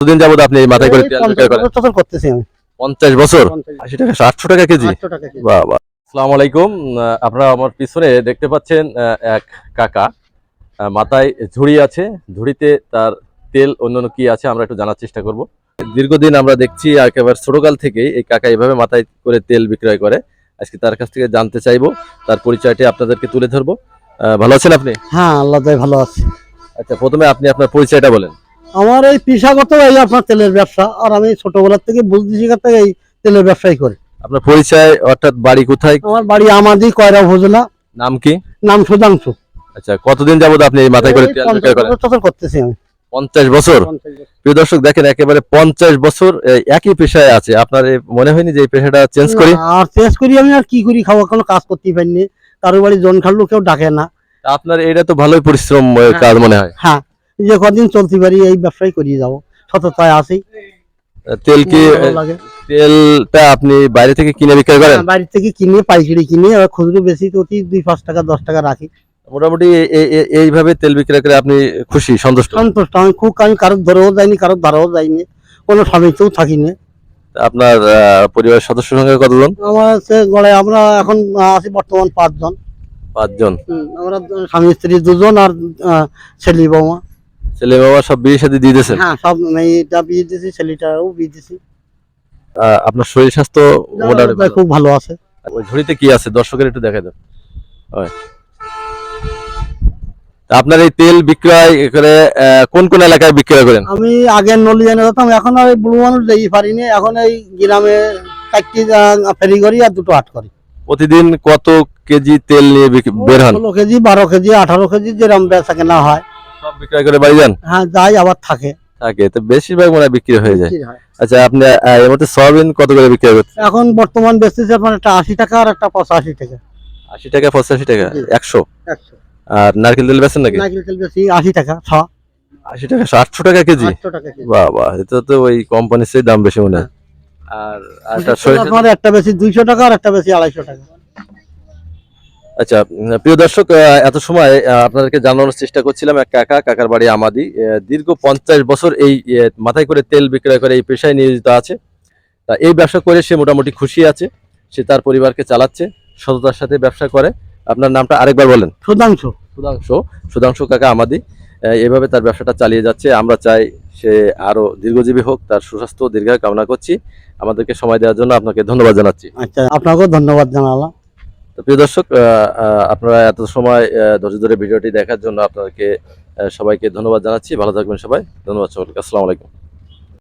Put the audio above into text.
কতদিন যাবত আপনি এই মাথায় করে করেন? বছর করতেছি আমি। পঞ্চাশ বছর? পঞ্চাশ। আশি টাকা আটশো টাকা কেজি? আটশো টাকা কেজি। বাহ বাহ। আসসালামু আলাইকুম। আপনারা আমার পিছনে দেখতে পাচ্ছেন এক কাকা। মাথায় ঝুড়ি আছে। ঝুড়িতে তার তেল অন্যান্য কি আছে আমরা একটু জানার চেষ্টা করব। দীর্ঘদিন আমরা দেখছি একেবারে ছোটকাল থেকেই এই কাকা এইভাবে মাথায় করে তেল বিক্রয় করে। আজকে তার কাছ থেকে জানতে চাইব তার পরিচয়টি আপনাদেরকে তুলে ধরবো। ভালো আছেন আপনি? হ্যাঁ আল্লাহ ভালো আছে। আচ্ছা প্রথমে আপনি আপনার পরিচয়টা বলেন। আমার এই পেশাগত এই আপনার তেলের ব্যবসা আর আমি ছোটবেলার থেকে বুঝতে শিখার থেকে এই তেলের ব্যবসাই করি। আপনার পরিচয় অর্থাৎ বাড়ি কোথায়? আমার বাড়ি আমাদি কয়রা উপজেলা। নাম কি? নাম সুধাংশু। আচ্ছা কতদিন যাবত আপনি এই মাথায় করে তেল পঞ্চাশ করেন? বছর করতেছি আমি। পঞ্চাশ বছর? প্রিয় দর্শক দেখেন একেবারে পঞ্চাশ বছর একই পেশায় আছে। আপনার মনে হয়নি যে এই পেশাটা চেঞ্জ করি? আর চেঞ্জ করি আমি আর কি করি খাওয়া কোনো কাজ করতেই পারিনি। কারোর বাড়ি জন খালু কেউ ডাকে না। আপনার এটা তো ভালোই পরিশ্রম হ্যাঁ। কাজ মনে হয়। হ্যাঁ। যে কদিন চলতে পারি এই ব্যবসাই করিয়ে যাব। সততায় আসি তেল কি তেলটা আপনি বাইরে থেকে কিনে বিক্রয় করেন? হ্যাঁ, বাড়ি থেকে কিনে পাইকারি কিনে খুচরো বেশি তো দুই পাঁচ টাকা দশ টাকা রাখি। মোটামুটি এইভাবে তেল বিক্রয় করে আপনি খুশি সন্তুষ্ট? সন্তুষ্ট আমি খুব আমি কারোর ধরেও যাইনি কারোর ধারাও যাইনি। কোনো স্বামীতেও থাকিনি। আপনার পরিবারের সদস্য সংখ্যা কতজন? আমার সে গড়ায় আমরা এখন আছি বর্তমান পাঁচজন। পাঁচজন। আমরা স্বামী স্ত্রী দুজন আর ছেলে বৌমা। ছেলে বাবা সব বিয়ে সাথে দিয়ে দিয়েছেন হ্যাঁ সব মেয়েটা বিয়ে দিয়েছি ছেলেটাও বিয়ে দিয়েছি। আপনার শরীর স্বাস্থ্য মোটামুটি। খুব ভালো আছে। ওই ঝুড়িতে কি আছে? দর্শকের একটু দেখা দেন। আপনার এই তেল বিক্রয় করে কোন কোন এলাকায় বিক্রয় করেন? আমি আগে নলিয়ে যেতাম এখন আর বুড়ো মানুষ যেই পারিনি এখন এই গ্রামে চারটি ফেরি করি আর দুটো আট করি। প্রতিদিন কত কেজি তেল নিয়ে বের হন? ষোলো কেজি বারো কেজি আঠারো কেজি যেরকম বেচা কেনা হয়। সব বিক্রয় করে বাড়ি যান? হ্যাঁ যাই আবার থাকে। থাকে তো বেশিরভাগ মনে হয় বিক্রি হয়ে। যায় আচ্ছা আপনি এর মধ্যে সয়াবিন কত করে বিক্রি করছেন এখন বর্তমান বেচতেছে আপনার একটা আশি টাকা আর একটা পঁচাশি টাকা। আশি টাকা পঁচাশি টাকা? একশো? একশো। আর নারকেল তেল বেচেন নাকি? নারকেল তেল বেশি আশি টাকা ছ। আশি টাকা আটশো টাকা কেজি? বাহ বাহ এটা তো ওই কোম্পানির চেয়ে দাম বেশি মনে হয়। আর আর একটা বেশি দুইশো টাকা আর একটা বেশি আড়াইশো টাকা। আচ্ছা প্রিয় দর্শক এত সময় আপনাদেরকে জানানোর চেষ্টা করছিলাম এক কাকা কাকার বাড়ি আমাদি। দীর্ঘ পঞ্চাশ বছর এই মাথায় করে তেল বিক্রয় করে এই পেশায় নিয়োজিত আছে। তা এই ব্যবসা করে সে মোটামুটি খুশি আছে সে তার পরিবারকে চালাচ্ছে সততার সাথে ব্যবসা করে। আপনার নামটা আরেকবার বলেন। সুধাংশ। সুধাংশ সুধাংশু কাকা আমাদি এভাবে তার ব্যবসাটা চালিয়ে যাচ্ছে। আমরা চাই সে আরও দীর্ঘজীবী হোক তার সুস্বাস্থ্য দীর্ঘায়ু কামনা করছি। আমাদেরকে সময় দেওয়ার জন্য আপনাকে ধন্যবাদ জানাচ্ছি। আচ্ছা আপনাকেও ধন্যবাদ জানালাম। তো প্রিয় দর্শক আপনারা এত সময় ধৈর্য ধরে ভিডিওটি দেখার জন্য আপনাদেরকে সবাইকে ধন্যবাদ জানাচ্ছি। ভালো থাকবেন সবাই। ধন্যবাদ সকলকে। আসসালামু আলাইকুম।